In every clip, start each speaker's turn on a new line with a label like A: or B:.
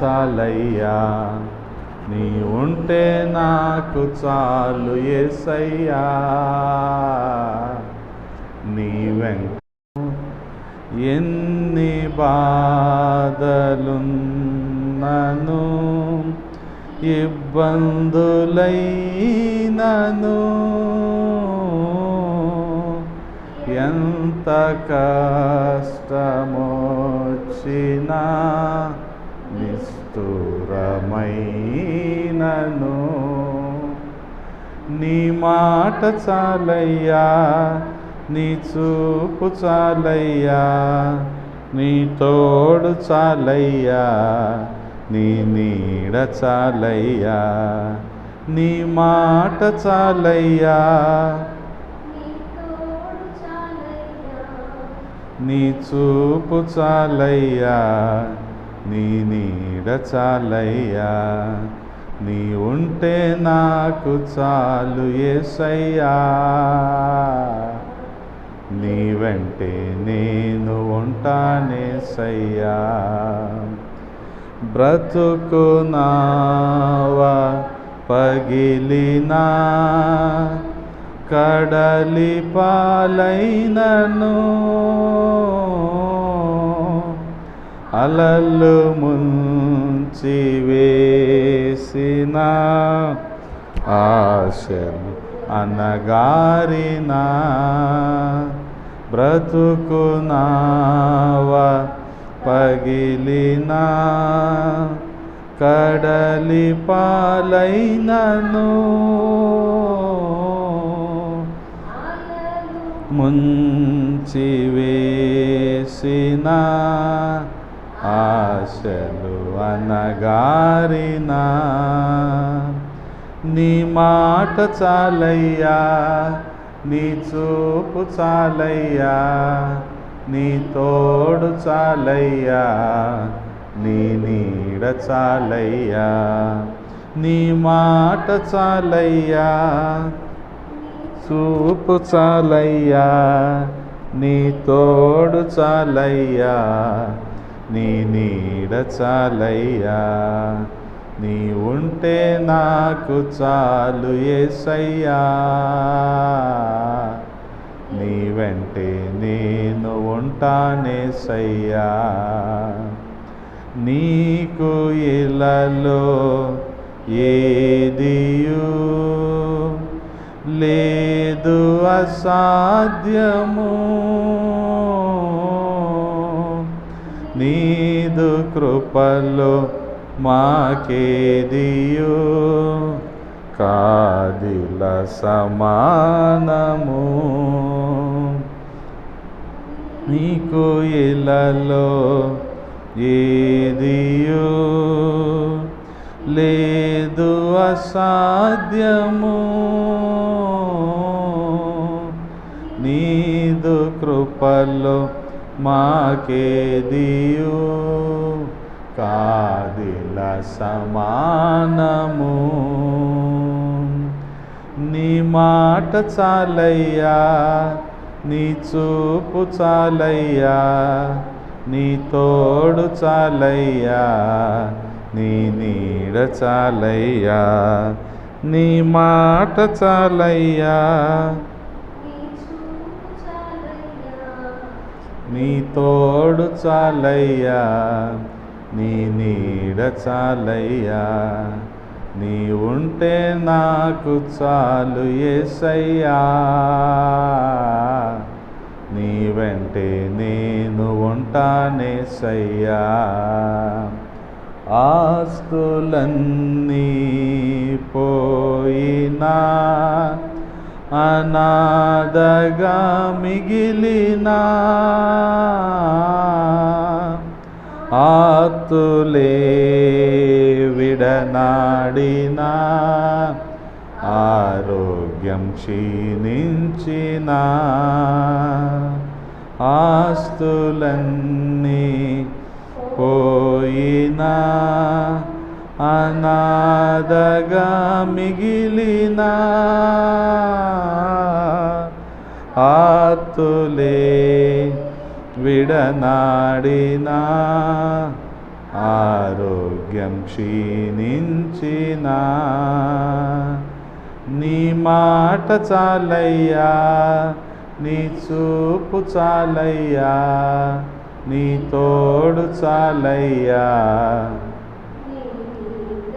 A: చాలయ్యా నీ ఉంటే నాకు చాలు ఏసయ్యా. నీ వెంక ఎన్ని బాధలున్నను ఇబ్బందులైనను ఎంత కష్టమొచ్చినా స్థురమైనను. నీ మాట చాలయ్యా నీ చూపు చాలయ్యా నీ తోడు చాలయ్యా నీ నీడ చాలయ్యా. నీ మాట చాలయ్యా నీ చూపు చాలయ్యా. నీ నీడ చాలయ్యా. నీ ఉంటే నాకు చాలు ఏసయ్యా. నీ వెంటే నేను ఉంటానే సయ్యా బ్రతుకునావా పగిలినా కడలి పాలైనను. అలలు ముంచి వేసిన ఆశలు అనగారిన బ్రతుకునావా పగిలిన కడలి పాలైనను ముంచి వేసిన ఆశలు అనగారిన. నీ మాట చాలయ్యా నీ చూపు చాలయ్యా నీ తోడు చాలయ్యా నీ నీడ చాలయ్యా. నీ మాట చాలయ్యా చూపు చాలయ్యా నీ తోడు చాలయ్యా. నీ నీడ చాలయ్యా. నీ ఉంటే నాకు చాలు ఏసయ్యా. నీ వెంటే నేను ఉంటానే సయ్యా. నీకు ఇలలో ఏదియు లేదు అసాధ్యము. నీదు కృపలో మాకేదియు కాదిల సమానము. నీకు ఇలలో ఏదియు లేదు అసాధ్యము. నీదు కృపలో మాకేదియు కాదిల సమానము. నీ మాట చాలయ్యా నీ చూపు చాలయ్యా నీ తోడు చాలయ్యా నీ నీడ చాలయ్యా నీ మాట చాలయ్యా నీ తోడు చాలయ్యా నీ నీడ చాలయ్యా. నీ ఉంటే నాకు చాలు ఏసయ్యా. నీ వెంటే నేను ఉంటానే సయ్యా ఆస్తులన్నీ పోయినా అనాథగా మిగిలినా ఆతులే విడనాడినా ఆరోగ్యం క్షీణించిన ఆస్తులన్నీ పోయినా అనాథగా మిగిలిన ఆతులే విడనాడిన ఆరోగ్యం క్షీణించిన నీ మాట చాలయ్యా నీ చూపు చాలయ్యా నీ తోడు చాలయ్యా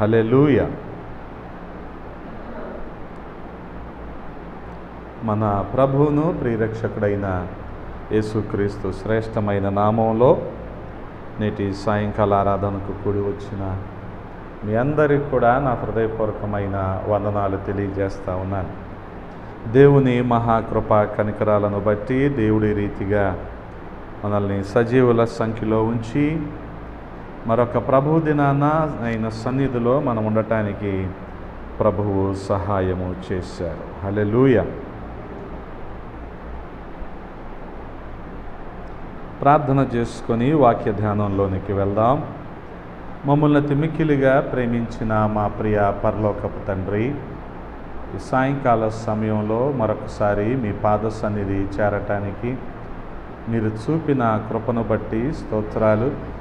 A: హలెలూయ మన ప్రభువును ప్రియరక్షకుడైన యేసుక్రీస్తు శ్రేష్టమైన నామంలో నేటి సాయంకాల ఆరాధనకు కూడి వచ్చిన మీ అందరికి కూడా నా హృదయపూర్వకమైన వందనాలు తెలియజేస్తా ఉన్నాను. దేవుని మహాకృప కనికరాలను బట్టి దేవుడి రీతిగా మనల్ని సజీవుల సంఖ్యలో ఉంచి మరొక ప్రభు దినాన ఆయన సన్నిధిలో మనం ఉండటానికి ప్రభువు సహాయము చేశారు. హలెలూయ ప్రార్థన చేసుకొని వాక్య ధ్యానంలోనికి వెళ్దాం. మమ్మల్ని తిమిక్కిలిగా ప్రేమించిన మా ప్రియ పరలోకపు తండ్రి ఈ సాయంకాల సమయంలో మరొకసారి మీ పాద సన్నిధి చేరటానికి మీరు చూపిన కృపను బట్టి స్తోత్రాలు.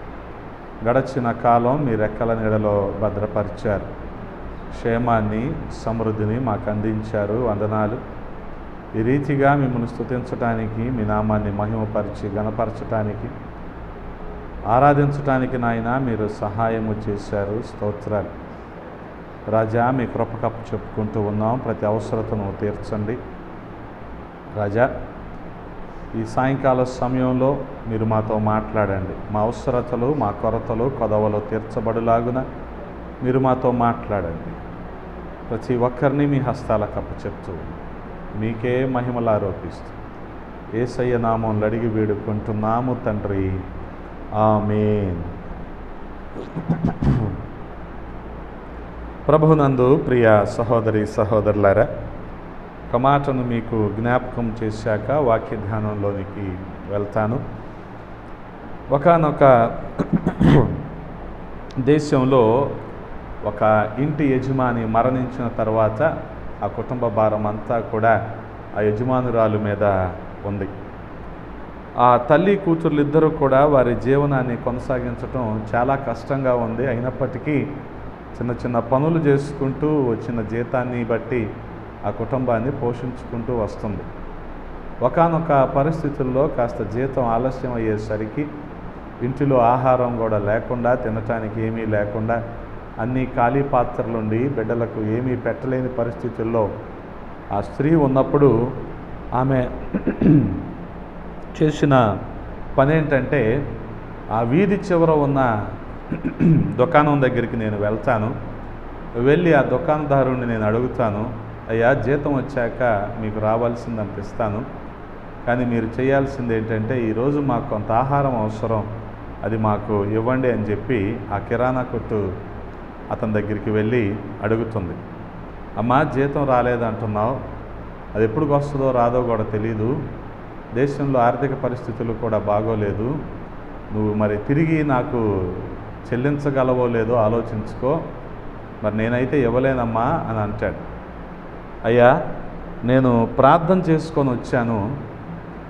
A: గడచిన కాలం మీ రెక్కల నీడలో భద్రపరిచారు. క్షేమాన్ని సమృద్ధిని మాకు అందించారు. వందనాలు. ఈ రీతిగా మిమ్మల్ని స్తుతించటానికి మీ నామాన్ని మహిమపరిచి గణపరచటానికి ఆరాధించటానికి నాయన మీరు సహాయము చేశారు. స్తోత్రాలు. రాజా మీ కృపకప్పు చెప్పుకుంటూ ఉన్నాం. ప్రతి అవసరతను తీర్చండి. రాజా ఈ సాయంకాల సమయంలో మీరు మాతో మాట్లాడండి. మా అవసరతలు మా కొరతలు కొదవలు తీర్చబడులాగున మీరు మాతో మాట్లాడండి. ప్రతి ఒక్కరిని మీ హస్తాలకు అప్పచెప్తూ మీకే మహిమలు ఆరోపిస్తూ ఏసయ్య నామంలో అడిగి వేడుకుంటున్నాము తండ్రి. ఆమెన్. ప్రభునందు ప్రియ సహోదరి సహోదరులారా ఒక మాటను మీకు జ్ఞాపకం చేశాక వాక్య ధ్యానంలోనికి వెళ్తాను. ఒకనొక దేశంలో ఒక ఇంటి యజమాని మరణించిన తర్వాత ఆ కుటుంబ భారం అంతా కూడా ఆ యజమానురాలు మీద ఉంది. ఆ తల్లి కూతుర్లు ఇద్దరు కూడా వారి జీవనాన్ని కొనసాగించటం చాలా కష్టంగా ఉంది. అయినప్పటికీ చిన్న చిన్న పనులు చేసుకుంటూ వచ్చిన జీతాన్ని బట్టి ఆ కుటుంబాన్ని పోషించుకుంటూ వస్తుంది. ఒకానొక పరిస్థితుల్లో కాస్త జీతం ఆలస్యం అయ్యేసరికి ఇంటిలో ఆహారం కూడా లేకుండా తినటానికి ఏమీ లేకుండా అన్ని ఖాళీ పాత్రలుండి బిడ్డలకు ఏమీ పెట్టలేని పరిస్థితుల్లో ఆ స్త్రీ ఉన్నప్పుడు ఆమె చేసిన పని ఏంటంటే ఆ వీధి చివర ఉన్న దుకాణం దగ్గరికి నేను వెళ్తాను. వెళ్ళి ఆ దుకాణదారుణ్ణి నేను అడుగుతాను. అయ్యా జీతం వచ్చాక మీకు రావాల్సింది ఇస్తాను కానీ మీరు చేయాల్సింది ఏంటంటే ఈరోజు మాకు కొంత ఆహారం అవసరం అది మాకు ఇవ్వండి అని చెప్పి ఆ కిరాణా కొట్టు అతని దగ్గరికి వెళ్ళి అడుగుతుంది. అమ్మా జీతం రాలేదంటున్నావు. అది ఎప్పుడు వస్తుందో రాదో కూడా తెలీదు. దేశంలో ఆర్థిక పరిస్థితులు కూడా బాగోలేదు. నువ్వు మరి తిరిగి నాకు చెల్లించగలవో లేదో ఆలోచించుకో. మరి నేనైతే ఇవ్వలేనమ్మా అని అంటాడు. అయ్యా నేను ప్రార్థన చేసుకొని వచ్చాను.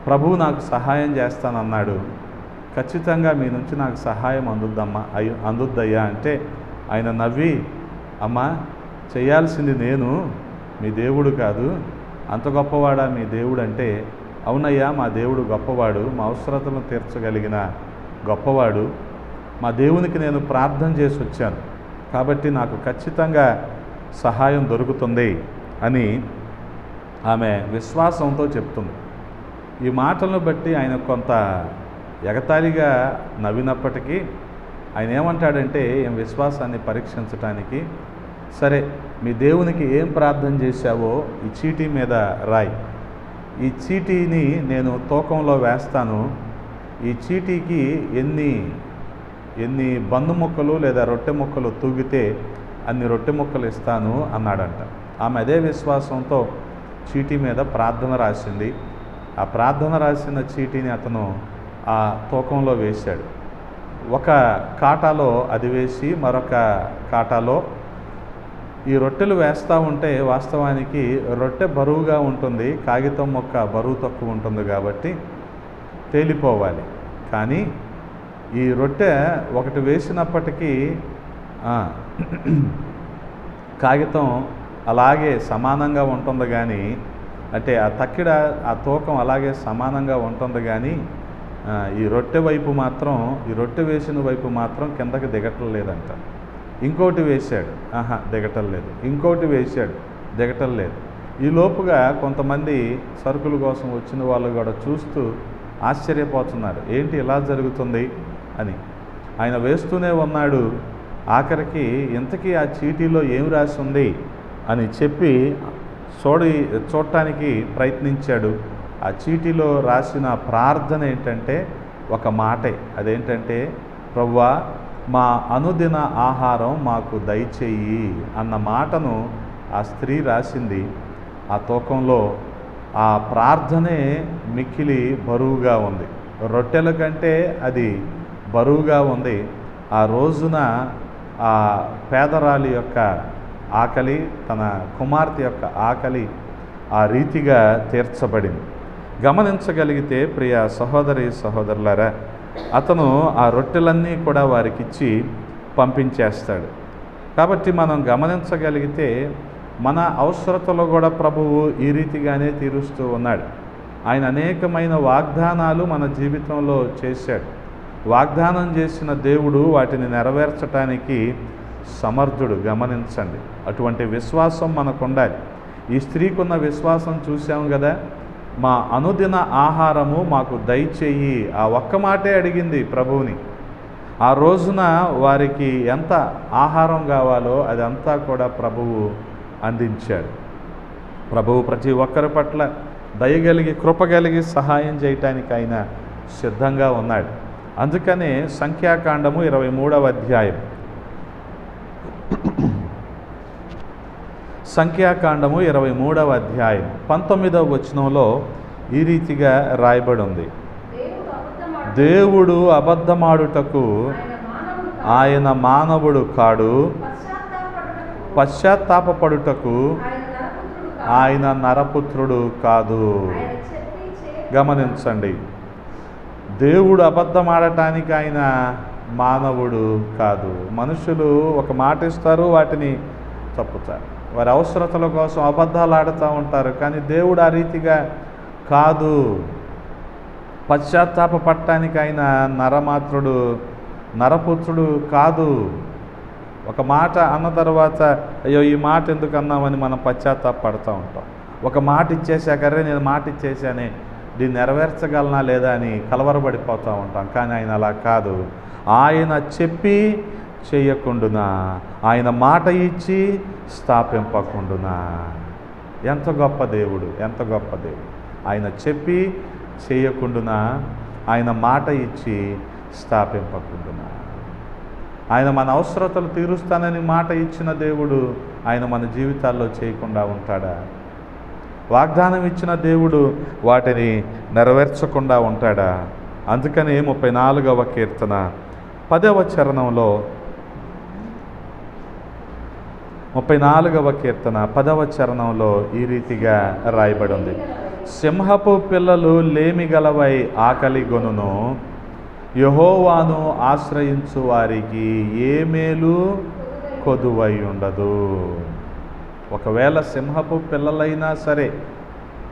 A: ప్రభువు నాకు సహాయం చేస్తానన్నాడు. ఖచ్చితంగా మీ నుంచి నాకు సహాయం అందుద్దమ్మా అయ్యో అందుద్దయ్యా అంటే ఆయన నవ్వి అమ్మా చేయాల్సింది నేను మీ దేవుడు కాదు. అంత గొప్పవాడా మీ దేవుడు అంటే అవునయ్యా మా దేవుడు గొప్పవాడు మా అవసరతలను తీర్చగలిగిన గొప్పవాడు. మా దేవునికి నేను ప్రార్థన చేసి వచ్చాను. కాబట్టి నాకు ఖచ్చితంగా సహాయం దొరుకుతుంది. అని ఆమె విశ్వాసంతో చెప్తుంది. ఈ మాటలను బట్టి ఆయన కొంత ఎగతాళిగా నవ్వినప్పటికీ ఆయన ఏమంటాడంటే ఏం విశ్వాసాన్ని పరీక్షించటానికి? సరే మీ దేవునికి ఏం ప్రార్థన చేశావో ఈ చీటీ మీద రాయి. ఈ చీటీని నేను తూకంలో వేస్తాను. ఈ చీటీకి ఎన్ని ఎన్ని బందు ముక్కలు లేదా రొట్టె ముక్కలు తూగితే అన్ని రొట్టె ముక్కలు ఇస్తాను అన్నాడంట. ఆమె అదే విశ్వాసంతో చీటీ మీద ప్రార్థన రాసింది. ఆ ప్రార్థన రాసిన చీటీని అతను ఆ తూకంలో వేశాడు. ఒక కాటాలో అది వేసి మరొక కాటాలో ఈ రొట్టెలు వేస్తూ ఉంటే వాస్తవానికి రొట్టె బరువుగా ఉంటుంది కాగితం మొక్క బరువు తక్కువ ఉంటుంది కాబట్టి తేలిపోవాలి. కానీ ఈ రొట్టె ఒకటి వేసినప్పటికీ కాగితం అలాగే సమానంగా ఉంటుంది కానీ అంటే ఆ తక్కిడ ఆ తూకం అలాగే సమానంగా ఉంటుంది కానీ ఈ రొట్టె వైపు మాత్రం ఈ రొట్టె వేసిన వైపు మాత్రం కిందకి దిగటం లేదంట ఇంకోటి వేశాడు. ఆహా దిగటం లేదు ఇంకోటి వేశాడు. దిగటం లేదు ఈ లోపుగా కొంతమంది సరుకుల కోసం వచ్చిన వాళ్ళు కూడా చూస్తూ ఆశ్చర్యపోతున్నారు. ఏంటి ఇలా జరుగుతుంది? అని. ఆయన వేస్తూనే ఉన్నాడు. ఆఖరికి ఇంతకీ ఆ చీటీలో ఏం రాసి ఉంది అని చెప్పి చూడి చూడటానికి ప్రయత్నించాడు. ఆ చీటీలో రాసిన ప్రార్థన ఏంటంటే ఒక మాటే. అదేంటంటే ప్రవ్వా మా అనుదిన ఆహారం మాకు దయచేయి అన్న మాటను ఆ స్త్రీ రాసింది. ఆ తూకంలో ఆ ప్రార్థనే మిక్కిలి బరువుగా ఉంది. రొట్టెల కంటే అది బరువుగా ఉంది. ఆ రోజున ఆ పేదరాలి యొక్క ఆకలి తన కుమార్తె యొక్క ఆకలి ఆ రీతిగా తీర్చబడింది. గమనించగలిగితే ప్రియ సహోదరి సహోదరులారా అతను ఆ రొట్టెలన్నీ కూడా వారికిచ్చి పంపించేస్తాడు. కాబట్టి మనం గమనించగలిగితే మన అవసరతలు కూడా ప్రభువు ఈ రీతిగానే తీరుస్తూ ఉన్నాడు. ఆయన అనేకమైన వాగ్దానాలు మన జీవితంలో చేశాడు. వాగ్దానం చేసిన దేవుడు వాటిని నెరవేర్చటానికి సమర్థుడు గమనించండి. అటువంటి విశ్వాసం మనకు ఉండాలి ఈ స్త్రీకున్న విశ్వాసం చూసాము కదా మా అనుదిన ఆహారము మాకు దయచేయి. ఆ ఒక్క మాటే అడిగింది ప్రభువుని. ఆ రోజున వారికి ఎంత ఆహారం కావాలో అదంతా కూడా ప్రభువు అందించాడు. ప్రభువు ప్రతి ఒక్కరి పట్ల దయగలిగి కృపగలిగి సహాయం చేయటానికి ఆయన సిద్ధంగా ఉన్నాడు. అందుకనే సంఖ్యాకాండము ఇరవై మూడవ అధ్యాయం. సంఖ్యాకాండము ఇరవై మూడవ అధ్యాయం పంతొమ్మిదవ వచనంలో ఈ రీతిగా రాయబడి ఉంది
B: దేవుడు
A: అబద్ధమాడుటకు
B: ఆయన మానవుడు కాడు.
A: పశ్చాత్తాపడుటకు
B: పశ్చాత్తాపపడుటకు ఆయన నరపుత్రుడు కాదు.
A: గమనించండి దేవుడు అబద్ధమాడటానికి ఆయన మానవుడు కాదు. మనుషులు ఒక మాట ఇస్తారు వాటిని తప్పుతారు. వారి అవసరతల కోసం అబద్ధాలు ఆడుతూ ఉంటారు. కానీ దేవుడు ఆ రీతిగా కాదు. పశ్చాత్తాప పట్టడానికి ఆయన నరమాత్రుడు నరపుత్రుడు కాదు. ఒక మాట అన్న తర్వాత అయ్యో ఈ మాట ఎందుకు అన్నామని మనం పశ్చాత్తాప పడుతూ ఉంటాం. ఒక మాట ఇచ్చేసాకరే నేను మాట ఇచ్చేసానే దీన్ని నెరవేర్చగలనా లేదా అని కలవరపడిపోతూ ఉంటాం. కానీ ఆయన అలా కాదు. ఆయన చెప్పి చేయకుండునా? ఆయన మాట ఇచ్చి స్థాపింపకుండునా? ఎంత గొప్ప దేవుడు ఎంత గొప్ప దేవుడు. ఆయన చెప్పి చేయకుండునా? ఆయన మాట ఇచ్చి స్థాపింపకుండునా? ఆయన మన అవసరతలు తీరుస్తానని మాట ఇచ్చిన దేవుడు ఆయన మన జీవితాల్లో చేయకుండా ఉంటాడా? వాగ్దానం ఇచ్చిన దేవుడు వాటిని నెరవేర్చకుండా ఉంటాడా? అందుకని ముప్పై నాలుగవ కీర్తన పదవ చరణంలో ముప్పై నాలుగవ కీర్తన పదవ చరణంలో ఈ రీతిగా రాయబడి ఉంది సింహపు పిల్లలు లేమిగలవై ఆకలి గొనును యహోవాను ఆశ్రయించు వారికి ఏ మేలు కొదువై ఉండదు. ఒకవేళ సింహపు పిల్లలైనా సరే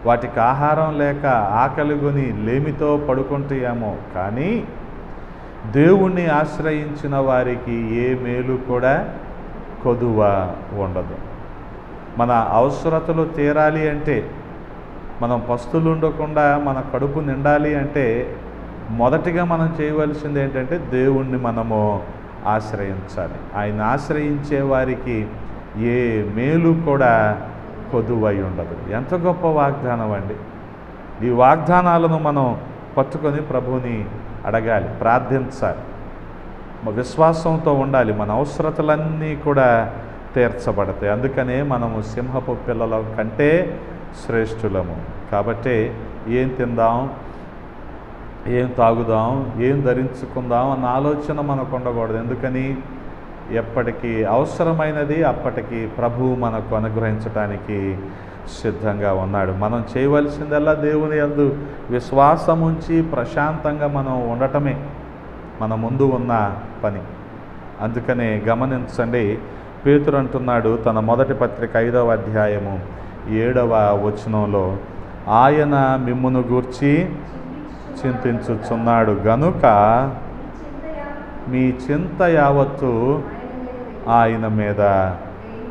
A: వాటికి ఆహారం లేక ఆకలి కొని లేమితో పడుకుంటాయేమో కానీ దేవుణ్ణి ఆశ్రయించిన వారికి ఏ మేలు కూడా కొదువ ఉండదు. మన అవసరతలు తీరాలి అంటే మనం పస్తులు ఉండకుండా మన కడుపు నిండాలి అంటే మొదటిగా మనం చేయవలసింది ఏంటంటే దేవుణ్ణి మనము ఆశ్రయించాలి. ఆయన ఆశ్రయించే వారికి ఏ మేలు కూడా కొదువై ఉండదు. ఎంత గొప్ప వాగ్దానం అండి. ఈ వాగ్దానాలను మనం పట్టుకొని ప్రభువుని అడగాలి ప్రార్థించాలి. విశ్వాసంతో ఉండాలి మన అవసరతలన్నీ కూడా తీర్చబడతాయి. అందుకనే మనము సింహపు పిల్లల కంటే శ్రేష్ఠులము. కాబట్టి ఏం తిందాం ఏం తాగుదాం ఏం ధరించుకుందాం అన్న ఆలోచన మనకు ఉండకూడదు. ఎందుకని? ఎప్పటికీ అవసరమైనది అప్పటికి ప్రభువు మనకు అనుగ్రహించటానికి సిద్ధంగా ఉన్నాడు. మనం చేయవలసిందల్లా దేవుని అందు విశ్వాసం ఉంచి ప్రశాంతంగా మనం ఉండటమే మన ముందు ఉన్న పని. అందుకనే గమనించండి పేతురు అంటున్నాడు తన మొదటి పత్రిక ఐదవ అధ్యాయము ఏడవ వచనంలో ఆయన మిమ్మును గూర్చి చింతించుచున్నాడు గనుక మీ చింత యావత్తు ఆయన మీద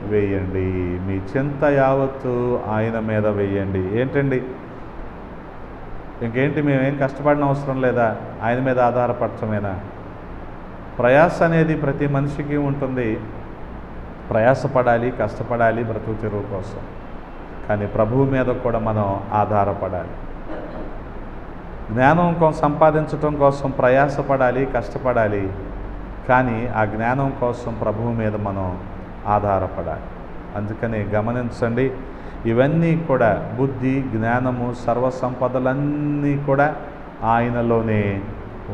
A: వేయండి. మీ చింత యావత్తు ఆయన మీద వేయండి. ఏంటండి? ఇంకేంటి? మేమేం కష్టపడిన అవసరం లేదా? ఆయన మీద ఆధారపడటమేనా ప్రయాస అనేది ప్రతి మనిషికి ఉంటుంది. ప్రయాసపడాలి కష్టపడాలి బ్రతుకు తెరువు కోసం. కానీ ప్రభువు మీద కూడా మనం ఆధారపడాలి. జ్ఞానం కోసం సంపాదించటం కోసం ప్రయాసపడాలి కష్టపడాలి. కానీ ఆ జ్ఞానం కోసం ప్రభువు మీద మనం ఆధారపడాలి. అందుకని గమనించండి ఇవన్నీ కూడా బుద్ధి జ్ఞానము సర్వసంపదలన్నీ కూడా ఆయనలోనే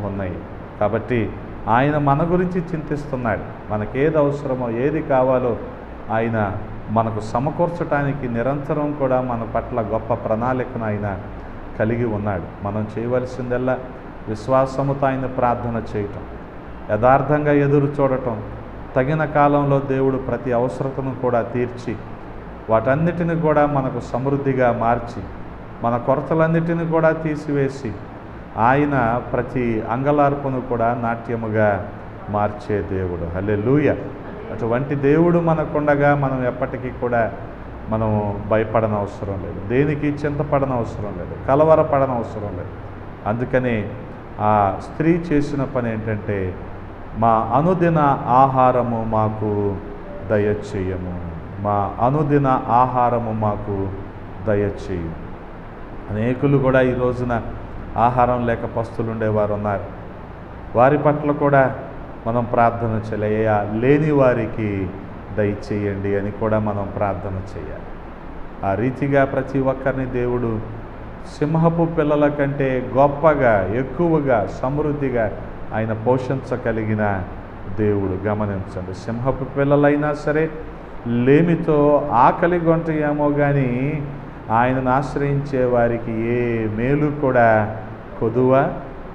A: ఉన్నాయి. కాబట్టి ఆయన మన గురించి చింతిస్తున్నాడు. మనకేది అవసరమో ఏది కావాలో ఆయన మనకు సమకూర్చడానికి నిరంతరం కూడా మన పట్ల గొప్ప ప్రణాళికను ఆయన కలిగి ఉన్నాడు. మనం చేయవలసిందల్లా విశ్వాసముతో ఆయన ప్రార్థన చేయటం యథార్థంగా ఎదురు చూడటం తగిన కాలంలో దేవుడు ప్రతి అవసరతను కూడా తీర్చి వాటన్నిటిని కూడా మనకు సమృద్ధిగా మార్చి మన కొరతలన్నిటిని కూడా తీసివేసి ఆయన ప్రతి అంగలార్పును కూడా నాట్యముగా మార్చే దేవుడు. హలే లూయ అటువంటి దేవుడు మనకుండగా మనం ఎప్పటికీ కూడా మనం భయపడన అవసరం లేదు. దేనికి? చింతపడన అవసరం లేదు. కలవరపడన అవసరం లేదు. అందుకని ఆ స్త్రీ చేసిన పని ఏంటంటే మా అనుదిన ఆహారము మాకు దయచేయము. మా అనుదిన ఆహారము మాకు దయచేయు అనేకులు కూడా ఈ రోజున ఆహారం లేక పస్తులు ఉండేవారు ఉన్నారు. వారి పట్ల కూడా మనం ప్రార్థన చేయలేయ లేని వారికి దయచేయండి అని కూడా మనం ప్రార్థన చేయాలి. ఆ రీతిగా ప్రతి ఒక్కరిని దేవుడు సింహపు పిల్లల కంటే గొప్పగా ఎక్కువగా సమృద్ధిగా ఆయన పోషించగలిగిన దేవుడు గమనించండి. సింహపు పిల్లలైనా సరే లేమితో ఆకలి గొంట ఏమో కానీ ఆయనను ఆశ్రయించే వారికి ఏ మేలు కూడా కొదువ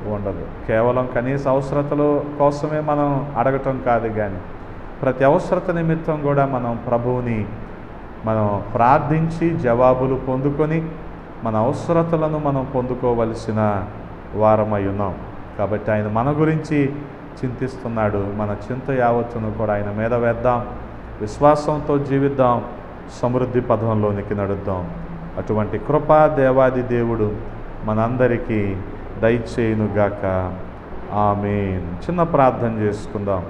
A: ఉండదు. కేవలం కనీస అవసరతల కోసమే మనం అడగటం కాదు కానీ ప్రతి అవసరత నిమిత్తం కూడా మనం ప్రభువుని మనం ప్రార్థించి జవాబులు పొందుకొని మన అవసరతలను మనం పొందుకోవలసిన వారమై ఉన్నాం. కాబట్టి ఆయన మన గురించి చింతిస్తున్నాడు. మన చింత యావత్తును కూడా ఆయన మీద వేద్దాం. విశ్వాసంతో జీవిద్దాం. సమృద్ధి పదంలోనికి నడుద్దాం. అటువంటి కృపా దేవాది దేవుడు మనందరికీ దయచేయునుగాక. ఆమె చిన్న ప్రార్థన చేసుకుందాం.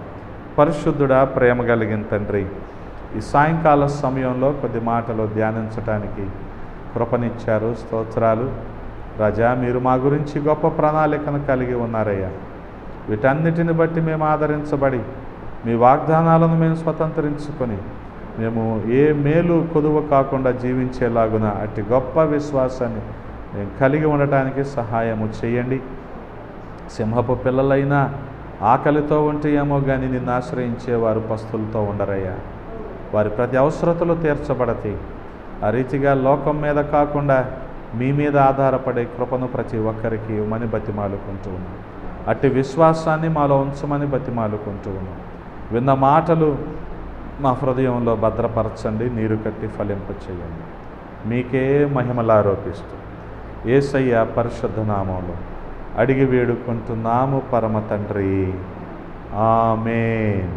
A: పరిశుద్ధుడా ప్రేమ కలిగిన తండ్రి ఈ సాయంకాల సమయంలో కొద్ది మాటలు ధ్యానించటానికి కృపనిచ్చారు స్తోత్రాలు. రజా మీరు మా గురించి గొప్ప ప్రణాళికను కలిగి ఉన్నారయ్యా. వీటన్నిటిని బట్టి మేము ఆదరించబడి మీ వాగ్దానాలను మేము స్వతంత్రించుకొని మేము ఏ మేలు కొదువ కాకుండా జీవించేలాగున అట్టి గొప్ప విశ్వాసాన్ని మేము కలిగి ఉండటానికి సహాయము చేయండి. సింహపు పిల్లలైనా ఆకలితో ఉంటే ఏమో కానీ నిన్ను ఆశ్రయించే వారు పస్తులతో ఉండరయ్యా. వారి ప్రతి అవసరతలు తీర్చబడతాయి ఆ రీతిగా లోకం మీద కాకుండా మీ మీద ఆధారపడే కృపను ప్రతి ఒక్కరికి ఇవ్వమని బతిమాలుకుంటూ ఉన్నాం. అట్టి విశ్వాసాన్ని మాలో ఉంచమని బతిమాలుకుంటూ ఉన్నాం. విన్న మాటలు మా హృదయంలో భద్రపరచండి నీరు కట్టి ఫలింప చేయండి. మీకే మహిమలారోపిస్తూ. ఏసయ్య పరిశుద్ధ నామంలో. అడిగి వేడుకుంటున్నాము పరమ తండ్రి. ఆమేన్.